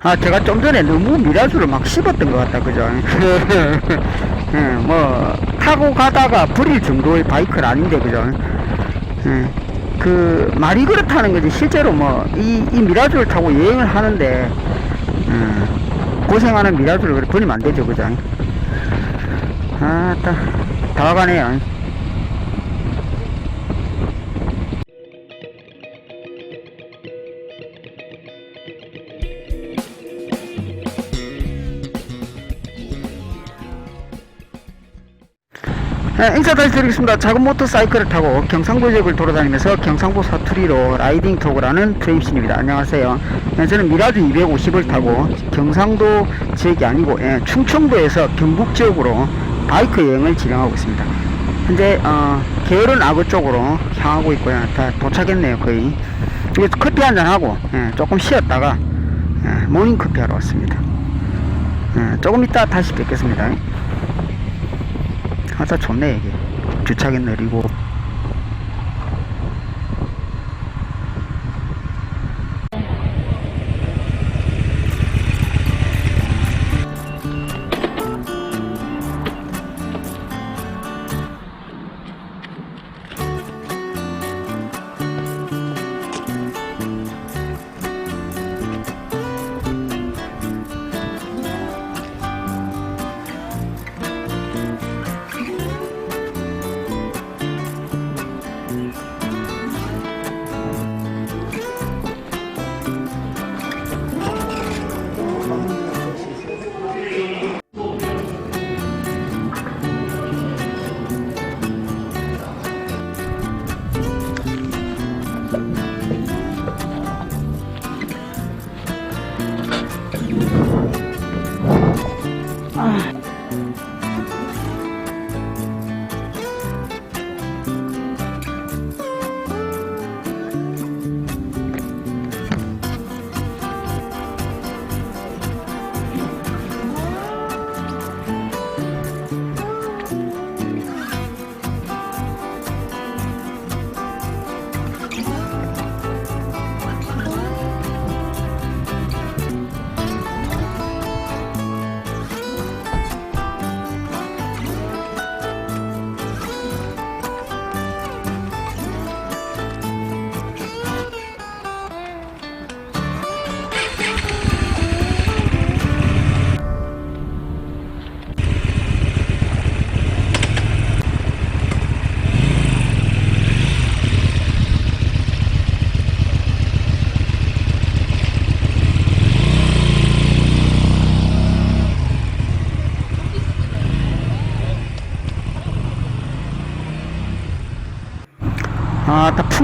아, 제가 좀 전에 너무 미라주를 막 씹었던 것 같다, 그죠? 예, 뭐, 타고 가다가 버릴 정도의 바이크는 아닌데, 그죠? 예, 그, 말이 그렇다는 거지. 실제로 뭐, 이, 이 미라주를 타고 여행을 하는데, 예, 고생하는 미라주를 버리면 안 되죠, 그죠? 아, 따, 다 와가네요. 네, 인사 다시 드리겠습니다. 작은 모터사이클을 타고 경상도 지역을 돌아다니면서 경상도 사투리로 라이딩 톡을 하는 프레임신입니다. 안녕하세요. 네, 저는 미라주 250을 타고 경상도 지역이 아니고 예, 충청도에서 경북 지역으로 바이크 여행을 진행하고 있습니다. 현재 어, 게으른 악어 쪽으로 향하고 있고요. 다 도착했네요, 거의. 이게 커피 한잔 하고 예, 조금 쉬었다가 예, 모닝 커피 하러 왔습니다. 예, 조금 이따 다시 뵙겠습니다. 하자 좋네 이게. 주차기 느리고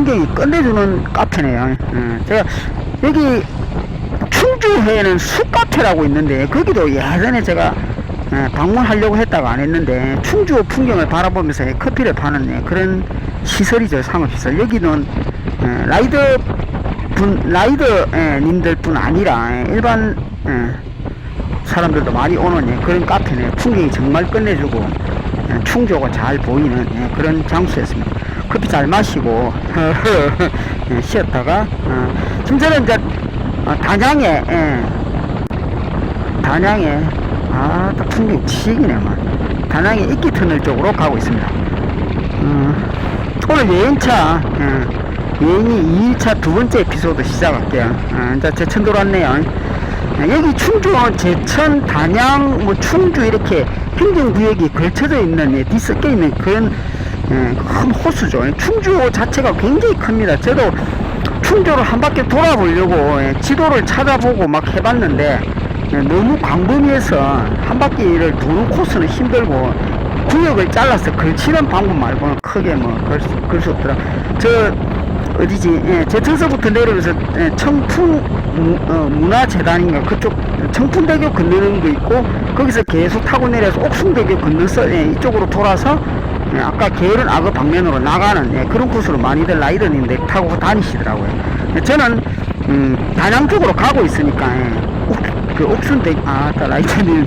풍경이 끝내주는 카페네요. 예, 제가 여기 충주에는 숲카페라고 있는데 거기도 예전에 제가 예, 방문하려고 했다가 안 했는데 충주 풍경을 바라보면서 커피를 파는 예, 그런 시설이죠 상업시설. 여기는 예, 라이더 분 라이더 예, 님들 뿐 아니라 예, 일반 예, 사람들도 많이 오는 예, 그런 카페네 풍경이 정말 끝내주고 예, 충주가 잘 보이는 예, 그런 장소였습니다 커피 잘 마시고 예, 쉬었다가 어, 지금 저는 이제 어, 단양에 예, 단양에 아딱 풍경 치기네만 단양의 이끼 터널 쪽으로 가고 있습니다. 어, 오늘 여행차 예, 여행이 2일차 두 번째 에피소드 시작할게요. 어, 이제 제천 돌았네요. 아, 여기 충주, 제천, 단양, 뭐 충주 이렇게 행정구역이 걸쳐져 있는, 예, 뒤섞여 있는 그런 예, 큰 호수죠. 충주 자체가 굉장히 큽니다. 저도 충주를 한 바퀴 돌아보려고 예, 지도를 찾아보고 막 해봤는데 예, 너무 광범위해서 한 바퀴를 도는 코스는 힘들고 구역을 잘라서 걸치는 방법 말고는 크게 뭐걸 수 없더라. 저 어디지? 예, 제천서부터 내려오면서 예, 청풍 무, 어, 문화재단인가 그쪽 청풍대교 건너는 거 있고 거기서 계속 타고 내려서 옥순대교 건너서 예, 이쪽으로 돌아서 예, 아까 게으른 악어 방면으로 나가는 예, 그런 코스로 많이들 라이더님들 타고 다니시더라고요. 예, 저는 음, 단양 쪽으로 가고 있으니까 예, 옥, 그 옥순대 아, 아까 라이더님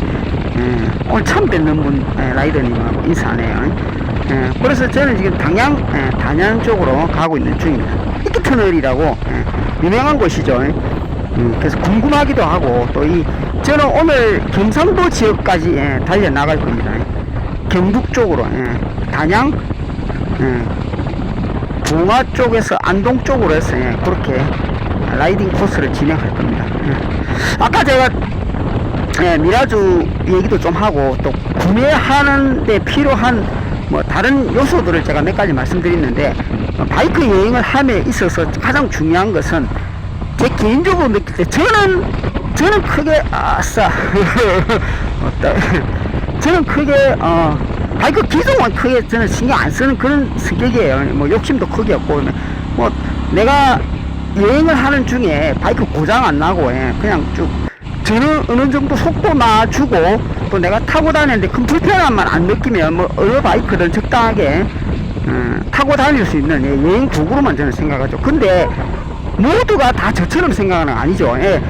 예, 오늘 처음 뵙는 분 예, 라이더님하고 인사하네요. 예, 그래서 저는 지금 당양, 예, 단양 쪽으로 가고 있는 중입니다. 이끼 터널이라고 예, 유명한 곳이죠. 음, 그래서 궁금하기도 하고 또 이 저는 오늘 경상도 지역까지 예, 달려 나갈 겁니다. 경북 쪽으로 예, 단양 예, 봉화 쪽에서 안동 쪽으로 해서 예, 그렇게 라이딩 코스를 진행할 겁니다. 예. 아까 제가 예, 미라주 얘기도 좀 하고 또 구매하는데 필요한 뭐 다른 요소들을 제가 몇 가지 말씀드렸는데 어, 바이크 여행을 함에 있어서 가장 중요한 것은 제 개인적으로 느낄 때 저는 저는 크게 아싸 저는 크게 어 바이크 기종은 크게 저는 신경 안 쓰는 그런 성격이에요 뭐 욕심도 크게 없고 뭐 내가 여행을 하는 중에 바이크 고장 안 나고 예, 그냥 쭉 저는 어느 정도 속도 놔주고 또 내가 타고 다니는데 큰 불편함만 안 느끼면 뭐 어느 바이크든 적당하게 어, 타고 다닐 수 있는 예, 여행 도구로만 저는 생각하죠. 근데 모두가 다 저처럼 생각하는 건 아니죠. 예.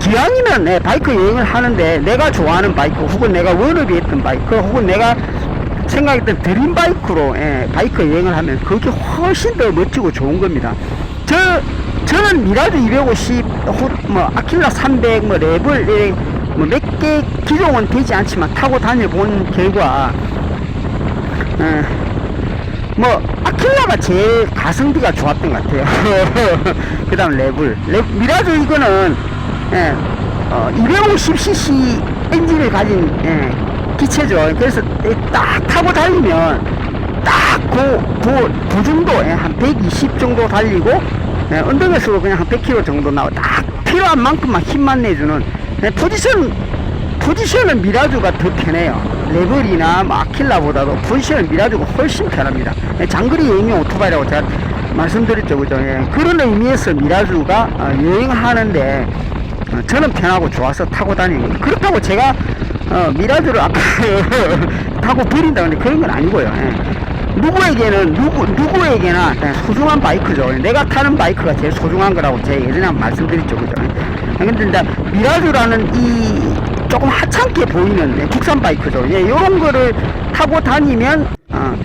기왕이면 예, 바이크 여행을 하는데 내가 좋아하는 바이크 혹은 내가 워너비 했던 바이크 혹은 내가 생각했던 드림 바이크로 예, 바이크 여행을 하면 그게 훨씬 더 멋지고 좋은 겁니다. 저 저는 미라주 250, 호- 뭐 아킬라 300, 뭐 레벨 뭐몇 개 기종은 되지 않지만 타고 다녀본 결과 예, 뭐 아킬라가 제일 가성비가 좋았던 것 같아요. 그 다음 레블, 레, 미라주 이거는 예, 어, 250cc 엔진을 가진 예, 기체죠. 그래서 이딱 타고 달리면 딱그 그, 예, 한120 정도 달리고 예, 언덕에서 그냥 한 100km 정도 나와 딱 필요한 만큼만 힘만 내주는 예, 포지션 포지션은 미라주가 더 편해요. 레벨이나 뭐 아킬라보다도 포지션은 미라주가 훨씬 편합니다. 예, 장거리 여행용 오토바이라고 제가 말씀드렸죠, 그죠? 예, 그런 의미에서 미라주가 어, 여행하는데 어, 저는 편하고 좋아서 타고 다니는. 그렇다고 제가 어, 미라주를 아까 타고 버린다 근데 그런 건 아니고요. 예. 누구에게는 누구 누구에게나 소중한 바이크죠. 내가 타는 바이크가 제일 소중한 거라고 제가 예전에 말씀드렸죠, 그죠? 아, 근데 이제 미라주라는 이 조금 하찮게 보이는 예, 국산 바이크죠. 예, 이런 거를 타고 다니면 어,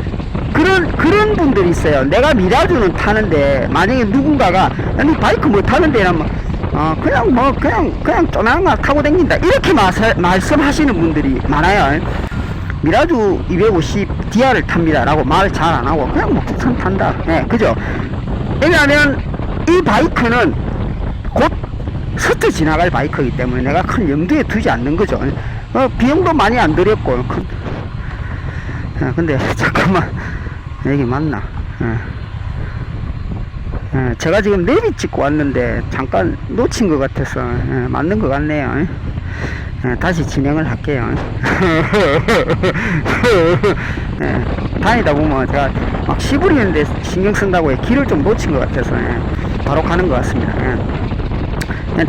그런 그런 분들이 있어요. 내가 미라주는 타는데 만약에 누군가가 아니 바이크 못 타는데 이러면 어 그냥 뭐 그냥 그냥 거 타고 다닌다 이렇게 마사, 말씀하시는 분들이 많아요. 미라주 250 디아를 탑니다 라고 말 잘 안 하고 그냥 뭐 국산 탄다. 네, 그죠? 왜냐하면 이 바이크는 곧 스쳐 지나갈 바이크이기 때문에 내가 큰 염두에 두지 않는 거죠. 어, 비용도 많이 안 들였고. 큰, 어, 근데 잠깐만 여기 맞나? 어. 어, 제가 지금 내비 찍고 왔는데 잠깐 놓친 것 같아서 어, 맞는 것 같네요. 어, 다시 진행을 할게요. 예, 다니다 보면 제가 막 시부리는데 신경 쓴다고 해 길을 좀 놓친 것 같아서 예, 바로 가는 것 같습니다. 예. 예,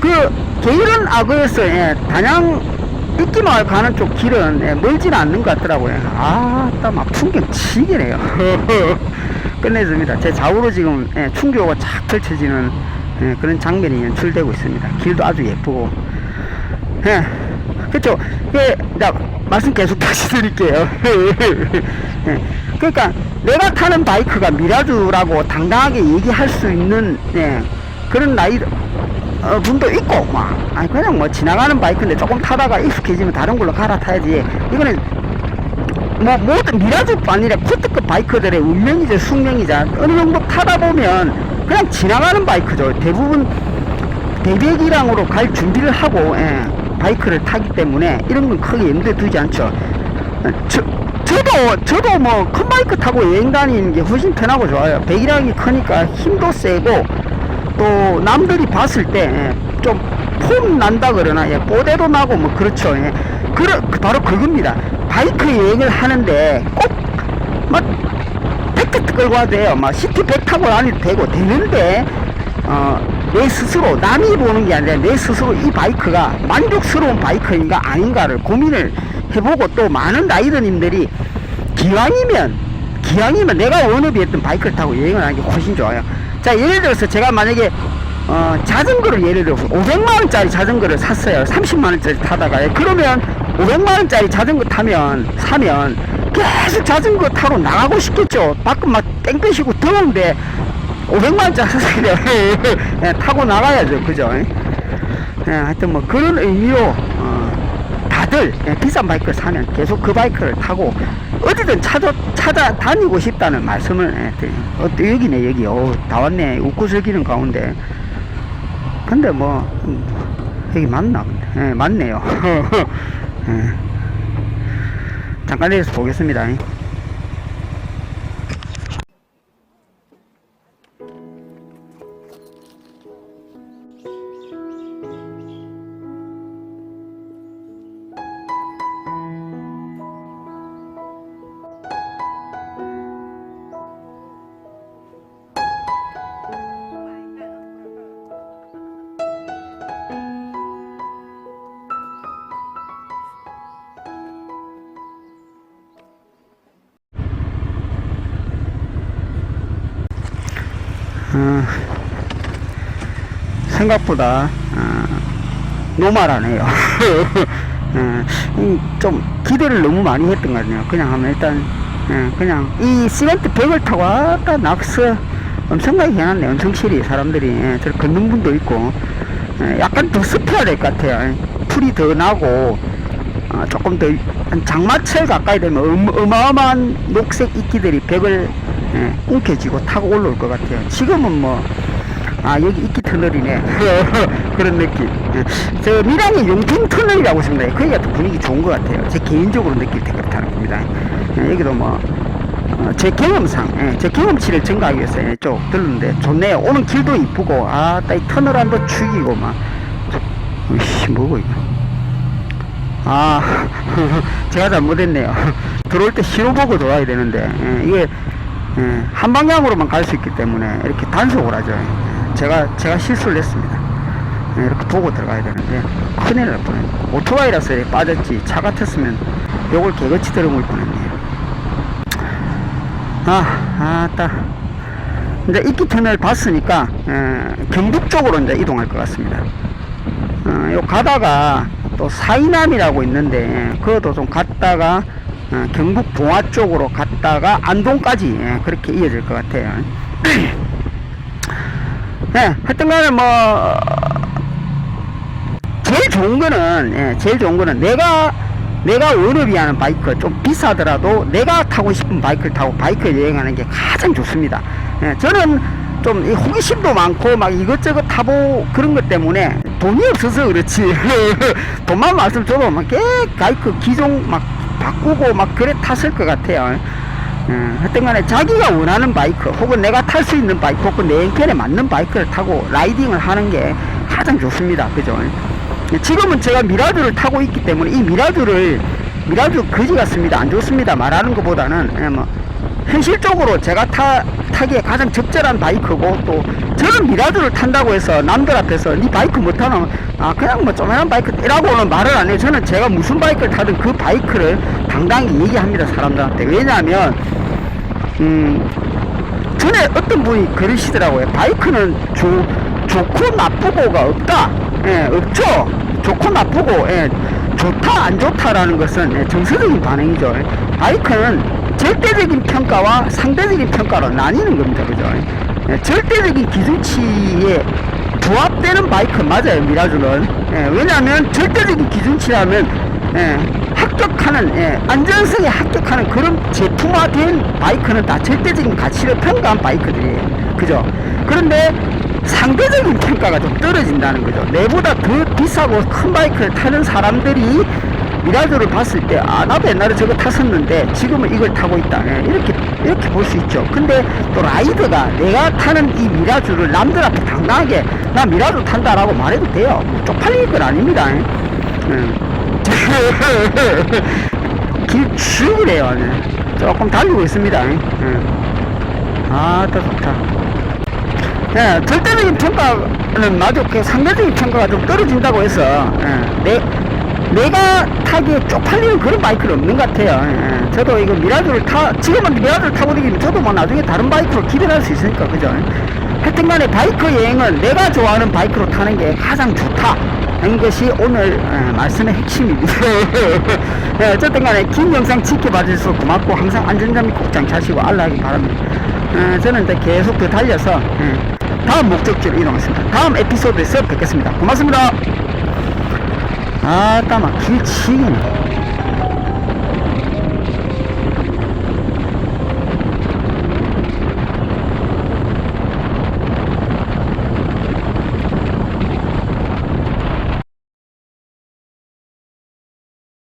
그 게으른 악어에서 예, 단양 이끼마을 가는 쪽 길은 예, 멀지는 않는 것 같더라고요. 아, 딱막 풍경 치기네요. 끝내줍니다. 제 좌우로 지금 예, 충교가 쫙 펼쳐지는 예, 그런 장면이 연출되고 있습니다. 길도 아주 예쁘고. 예, 그쵸. 예, 나 말씀 계속 다시 드릴게요. 예, 그러니까 내가 타는 바이크가 미라주라고 당당하게 얘기할 수 있는 예, 그런 나이 어, 분도 있고 막 아니 그냥 뭐 지나가는 바이크인데 조금 타다가 익숙해지면 다른 걸로 갈아타야지 이거는 뭐 모든 미라주뿐 아니라 코트급 바이크들의 운명이자 숙명이자. 어느 정도 타다 보면 그냥 지나가는 바이크죠. 대부분 대백이랑으로 갈 준비를 하고 예, 바이크를 타기 때문에 이런 건 크게 염두에 두지 않죠. 어, 저, 저도 저도 뭐 큰 바이크 타고 여행 다니는 게 훨씬 편하고 좋아요. 배기량이 크니까 힘도 세고 또 남들이 봤을 때좀 폼 난다 그러나 예, 뽀대도 나고 뭐 그렇죠. 예. 그 바로 그겁니다 바이크 여행을 하는데 꼭막 백트 끌고 와도 돼요. 막 시티 백 타고 다니도 되고 되는데 어, 내 스스로 남이 보는 게 아니라 내 스스로 이 바이크가 만족스러운 바이크인가 아닌가를 고민을 해보고 또 많은 라이더님들이 기왕이면 기왕이면 내가 했던 바이크를 타고 여행을 하는 게 훨씬 좋아요. 자 예를 들어서 제가 만약에 어, 자전거를 예를 들어서 500만원짜리 자전거를 샀어요. 30만원짜리 타다가. 그러면 500만원짜리 자전거 타면 사면 계속 자전거 타러 나가고 싶겠죠 밖은 막 땡볕이고 더운데 500만원짜리 사세요. 예, 타고 나가야죠. 그죠? 예, 하여튼 뭐 그런 의미로, 어, 다들 예, 비싼 바이크를 사면 계속 그 바이크를 타고 어디든 찾아, 찾아다니고 싶다는 말씀을 예, 드려요. 어, 또 여기네, 여기. 어, 다 왔네. 웃고 즐기는 가운데. 근데 뭐, 음, 여기 맞나? 예, 맞네요. 예. 잠깐 내려서 보겠습니다. 생각보다 어, 노말하네요. 어, 이좀 기대를 너무 많이 했던 것 같네요. 그냥 하면 일단 예, 그냥 이 시멘트 벽을 타고 아까 낙서 엄청나게 해놨네. 엄청 실이 사람들이 예, 저 걷는 분도 있고 예, 약간 더 습해야 될 것 같아요. 예. 풀이 더 나고 어, 조금 더한 장마철 가까이 되면 어마- 어마어마한 녹색 이끼들이 벽을 예, 움켜쥐고 타고 올라올 것 같아요. 지금은 뭐, 아, 여기 이끼 터널이네. 그런 느낌. 예. 저 밀양의 용평 터널이라고 있습니다. 거기가 더 분위기 좋은 것 같아요. 제 개인적으로 느낄 때 그렇다는 겁니다. 예, 여기도 뭐, 어, 제 경험상, 예, 제 경험치를 증가하기 위해서 예, 쭉 들렀는데 좋네요. 오는 길도 이쁘고, 아, 따 이 터널 안도 죽이고, 막. 으이씨, 뭐고, 이거. 아, 제가 잘못했네요. 들어올 때 신호 보고 들어와야 되는데, 예, 이게, 예, 한 방향으로만 갈 수 있기 때문에 이렇게 단속을 하죠. 예, 제가, 제가 실수를 했습니다. 예, 이렇게 보고 들어가야 되는데, 큰일 날 뻔했네. 오토바이라서 빠졌지, 차 같았으면 요걸 개거치 들어올 뻔했네요. 아, 아따. 이제 이끼 터널 봤으니까, 예, 경북 쪽으로 이제 이동할 것 같습니다. 어, 요 가다가 또 사이남이라고 있는데 그것도 좀 갔다가 어, 경북 봉화 쪽으로 갔다가 안동까지 예, 그렇게 이어질 것 같아요. 네, 하여튼 간에 뭐 제일 좋은 거는 예, 제일 좋은 거는 내가 내가 원업이 하는 바이크 좀 비싸더라도 내가 타고 싶은 바이크를 타고 바이크 여행하는 게 가장 좋습니다. 예, 저는 좀이 호기심도 많고 막 이것저것 타보 그런 것 때문에 돈이 없어서 그렇지 돈만 말씀 줘도 막 꽤 바이크 기종 막 바꾸고 막 그래 탔을 것 같아요. 예, 하여튼 간에 자기가 원하는 바이크 혹은 내가 탈 수 있는 바이크 혹은 내 형편에 맞는 바이크를 타고 라이딩을 하는 게 가장 좋습니다. 그죠? 지금은 제가 미라드를 타고 있기 때문에 이 미라드를 미라드 거지 같습니다. 안 좋습니다. 말하는 것보다는 예, 뭐 현실적으로 제가 타, 타기에 가장 적절한 바이크고 또 저는 미라드를 탄다고 해서 남들 앞에서 네 바이크 못 타나 아 그냥 뭐 조그만한 바이크 이라고는 말을 안 해요. 저는 제가 무슨 바이크를 타든 그 바이크를 당당히 얘기합니다. 사람들한테. 왜냐하면 음 전에 어떤 분이 그러시더라고요. 바이크는 좋 좋고 나쁘고가 없다. 예, 없죠. 좋고 나쁘고, 예, 좋다, 안 좋다라는 것은 예, 정서적인 반응이죠. 바이크는 절대적인 평가와 상대적인 평가로 나뉘는 겁니다. 그죠? 예, 절대적인 기준치에 부합되는 바이크 맞아요. 미라주는. 예, 왜냐하면 절대적인 기준치라면 예, 합격하는 예, 안전성에 합격하는 그런 제품화된 바이크는 다 절대적인 가치를 평가한 바이크들이에요. 그죠? 그런데 상대적인 평가가 좀 떨어진다는 거죠. 내보다 더 비싸고 큰 바이크를 타는 사람들이 미라도를 봤을 때, 아, 나도 옛날에 저거 탔었는데, 지금은 이걸 타고 있다. 예, 이렇게, 이렇게 볼 수 있죠. 근데 또 라이더가 내가 타는 이 미라주를 남들 앞에 당당하게, 나 미라주 탄다라고 말해도 돼요. 뭐 쪽팔릴 건 아닙니다. 예. 길 죽으래요. 네. 조금 달리고 있습니다. 예. 아, 또 좋다. 예, 절대적인 평가는 마저 그 상대적인 평가가 좀 떨어진다고 해서 예, 내, 내가 타기에 쪽팔리는 그런 바이크는 없는 것 같아요. 예, 저도 이거 미라도를 타 지금은 미라도를 타고 다니면 저도 뭐 나중에 다른 바이크로 기변할 수 있으니까 그죠? 하여튼 간에 바이크 여행은 내가 좋아하는 바이크로 타는 게 가장 좋다. 하는 것이 오늘 어, 말씀의 핵심입니다. 네, 어쨌든 간에 긴 영상 지켜봐 주셔서 고맙고 항상 안전장비 꼭 장착하시고 알라하기 바랍니다. 어, 저는 이제 계속 더 달려서 예, 다음 목적지로 이동하겠습니다. 다음 에피소드에서 뵙겠습니다. 고맙습니다. 아따 막 길치기네.